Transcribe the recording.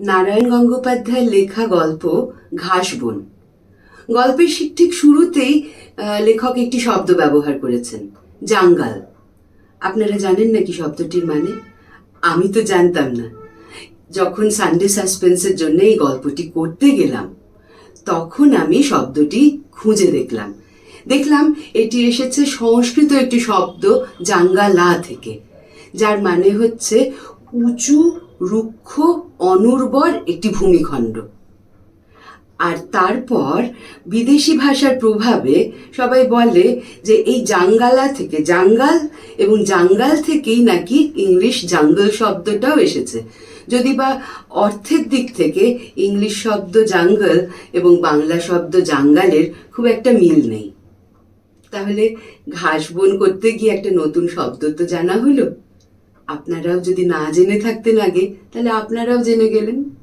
নারায়ণ গঙ্গোপাধ্যায়ের লেখা গল্প ঘাসবন গল্পের ঠিক শুরুতেই লেখক একটি শব্দ ব্যবহার করেছেন, জাঙ্গাল। আপনারা জানেন নাকি শব্দটির মানে? আমি তো জানতাম না। যখন সানডে সাসপেন্সের জন্য এই গল্পটি করতে গেলাম, তখন আমি শব্দটি খুঁজে দেখলাম। দেখলাম এটি এসেছে সংস্কৃত একটি শব্দ, জাঙ্গালা থেকে, যার মানে হচ্ছে উঁচু রুক্ষ অনুর্বর একটি ভূমিখণ্ড। আর তারপর বিদেশি ভাষার প্রভাবে সবাই বলে যে এই জাঙ্গালা থেকে জাঙ্গাল এবং জাঙ্গাল থেকেই নাকি ইংলিশ জাঙ্গল শব্দটাও এসেছে। যদি বা অর্থের দিক থেকে ইংলিশ শব্দ জাঙ্গল এবং বাংলা শব্দ জাঙ্গালের খুব একটা মিল নেই। তাহলে ঘাস বন করতে গিয়ে একটা নতুন শব্দ তো জানা হলো। আপনারাও যদি না জেনে থাকতেন আগে তাহলে আপনারাও জেনে গেলেন।